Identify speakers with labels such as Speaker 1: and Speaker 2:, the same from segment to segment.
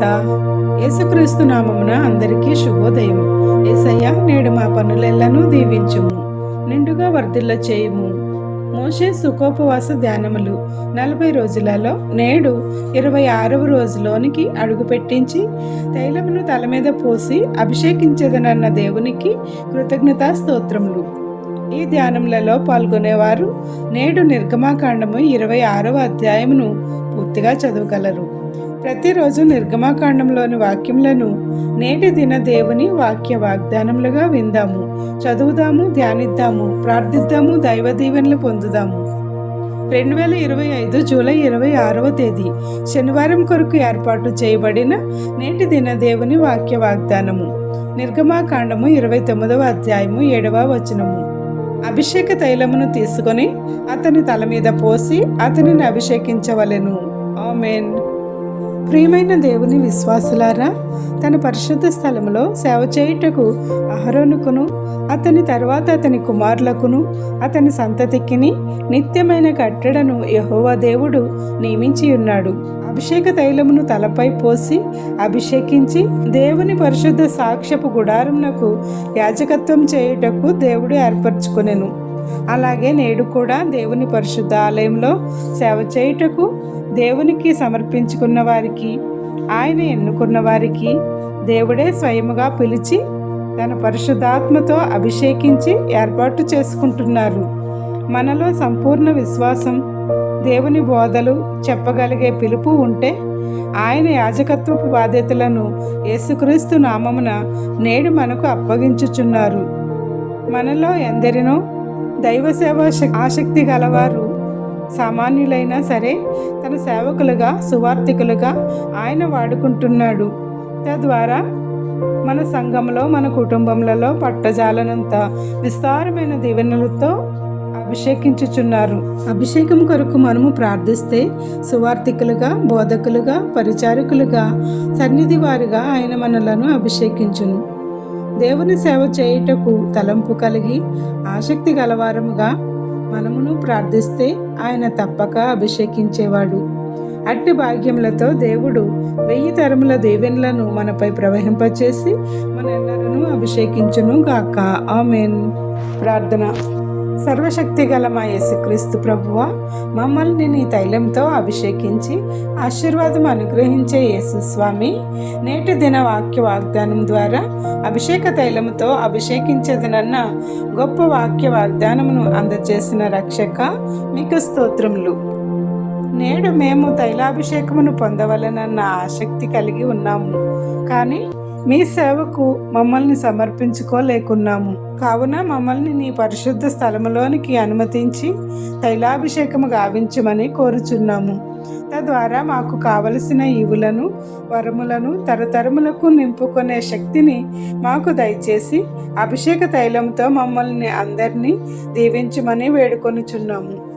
Speaker 1: మాత యేసుక్రీస్తు నామమున అందరికీ శుభోదయం. ఏసయ్య నేడు మా పనులెల్లను దీవించుము నిండుగా వర్ధిల్ల చేయుము. మోషే సుఖోపవాస ధ్యానములు నలభై రోజులలో నేడు ఇరవై ఆరవ రోజులోనికి అడుగు పెట్టించి తైలమును తల మీద పోసి అభిషేకించదనన్న దేవునికి కృతజ్ఞతా స్తోత్రములు. ఈ ధ్యానములలో పాల్గొనేవారు నేడు నిర్గమాకాండము ఇరవై ఆరవ అధ్యాయమును పూర్తిగా చదవగలరు. ప్రతిరోజు నిర్గమాకాండంలోని వాక్యములను నేటి దిన దేవుని వాక్య వాగ్దానములుగా విందాము. చదువుదాము ధ్యానిద్దాము ప్రార్థిద్దాము దైవ దీవెనలు పొందుదాము. రెండు వేల ఇరవై ఐదు జూలై ఇరవై ఆరవ తేదీ శనివారం కొరకు ఏర్పాటు చేయబడిన నేటి దిన దేవుని వాక్య వాగ్దానము. నిర్గమాకాండము ఇరవై తొమ్మిదవ అధ్యాయము ఏడవ వచనము. అభిషేక తైలమును తీసుకొని అతని తల మీద పోసి అతనిని అభిషేకించవలెను. ఆమెన్. ప్రియమైన దేవుని విశ్వాసులారా తన పరిశుద్ధ స్థలంలో సేవ చేయుటకు అహరోనుకును అతని తర్వాత అతని కుమారులకును అతని సంతతికిని నిత్యమైన కట్టడను యహోవా దేవుడు నియమించి ఉన్నాడు. అభిషేక తైలమును తలపై పోసి అభిషేకించి దేవుని పరిశుద్ధ సాక్ష్యపు గుడారమునకు యాజకత్వం చేయుటకు దేవుడు ఏర్పరచుకునేను. అలాగే నేడు కూడా దేవుని పరిశుద్ధ ఆలయంలో సేవ చేయుటకు దేవునికి సమర్పించుకున్న వారికి ఆయన ఎన్నుకున్న వారికి దేవుడే స్వయముగా పిలిచి తన పరిశుద్ధాత్మతో అభిషేకించి ఏర్పాటు చేసుకుంటున్నారు. మనలో సంపూర్ణ విశ్వాసం దేవుని బోధలు చెప్పగలిగే పిలుపు ఉంటే ఆయన యాజకత్వపు బాధ్యతలను యేసుక్రీస్తు నామమున నేడు మనకు అప్పగించుచున్నారు. మనలో ఎందరినో దైవ సేవ ఆసక్తి గలవారు సామాన్యులైనా సరే తన సేవకులుగా సువార్థికులుగా ఆయన వాడుకుంటున్నాడు. తద్వారా మన సంఘంలో మన కుటుంబములలో పట్టజాలనంత విస్తారమైన దీవెనలతో అభిషేకించుచున్నారు. అభిషేకం కొరకు మనము ప్రార్థిస్తే సువార్థికులుగా బోధకులుగా పరిచారకులుగా సన్నిధి వారిగా ఆయన మనలను అభిషేకించును. దేవుని సేవ చేయుటకు తలంపు కలిగి ఆసక్తి గలవారముగా మనమును ప్రార్థిస్తే ఆయన తప్పక అభిషేకించేవాడు. అట్టి భాగ్యములతో దేవుడు వెయ్యి తరముల దేవెన్లను మనపై ప్రవహింపచేసి మనెల్లరను అభిషేకించును గాక ఆమెన్. ప్రార్థన. సర్వశక్తి గల మా యేసుక్రీస్తు ప్రభువ మమ్మల్ని నీ తైలంతో అభిషేకించి ఆశీర్వాదం అనుగ్రహించే యేసు స్వామి నేటి దిన వాక్య వాగ్దానం ద్వారా అభిషేక తైలముతో అభిషేకించదనన్న గొప్ప వాక్య వాగ్దానమును అందజేసిన రక్షక మీకు స్తోత్రములు. నేడు మేము తైలాభిషేకమును పొందవలనన్న ఆసక్తి కలిగి ఉన్నాము. కానీ మీ సేవకు మమ్మల్ని సమర్పించుకోలేకున్నాము. కావున మమ్మల్ని నీ పరిశుద్ధ స్థలములోనికి అనుమతించి తైలాభిషేకము గావించమని కోరుచున్నాము. తద్వారా మాకు కావలసిన ఈవులను వరములను తరతరములకు నింపుకునే శక్తిని మాకు దయచేసి అభిషేక తైలంతో మమ్మల్ని అందరినీ దీవించమని వేడుకొనుచున్నాము.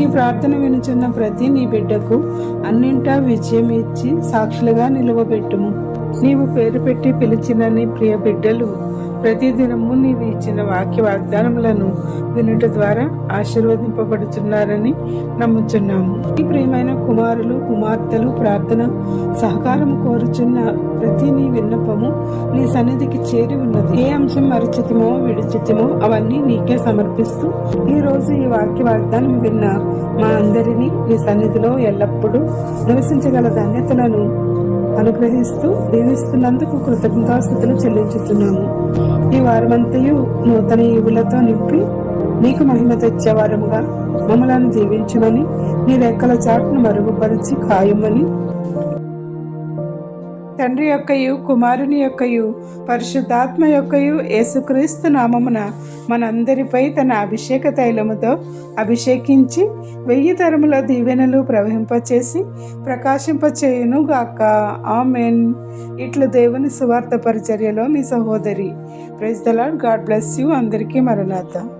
Speaker 1: ఈ ప్రార్థన వినుచున్న ప్రతి నీ బిడ్డకు అన్నింటా విజయం ఇచ్చి సాక్షులుగా నిలువబెట్టుము. నీవు పేరు పెట్టి పిలిచిన నీ ప్రియ బిడ్డలు ప్రతిదినము నీవు ఇచ్చిన వాక్య వాగ్దానములను వినుట ద్వారా ఆశీర్వదింపబడుతున్నారని నమ్ముచున్నాము. ఈ ప్రియమైన కుమారులు కుమార్తెలు ప్రార్థన సహకారం కోరుచున్న ప్రతి నీ విన్నపము నీ సన్నిధికి చేరి ఉన్నది. ఏ అంశం మరిచితమో విడిచితమో అవన్నీ నీకే సమర్పిస్తూ ఈ రోజు ఈ వాక్య వాగ్దానం విన్న మా అందరినీ నీ సన్నిధిలో ఎల్లప్పుడూ నివసించగల ధన్యతలను అనుగ్రహిస్తూ దీవిస్తున్నందుకు కృతజ్ఞతాస్థుతులు చెల్లించుతున్నాము ఈ వారమంతయు నూతన ఈవులతో నింపి నీకు మహిమ తెచ్చేవారముగా మమ్మలను దీవించమని నీ రెక్కల చాటును మరుగుపరిచి ఖాయమని తండ్రి యొక్కయు కుమారుని యొక్కయు పరిశుద్ధాత్మ యొక్కయు యేసుక్రీస్తు నామమున మనందరిపై తన అభిషేక తైలముతో అభిషేకించి వెయ్యి తరముల దీవెనలు ప్రవహింపచేసి ప్రకాశింపచేయును గాక ఆమెన్. ఇట్లు దేవుని సువార్త పరిచర్యలో మీ సహోదరి. Praise the Lord God bless you. అందరికీ మరణాత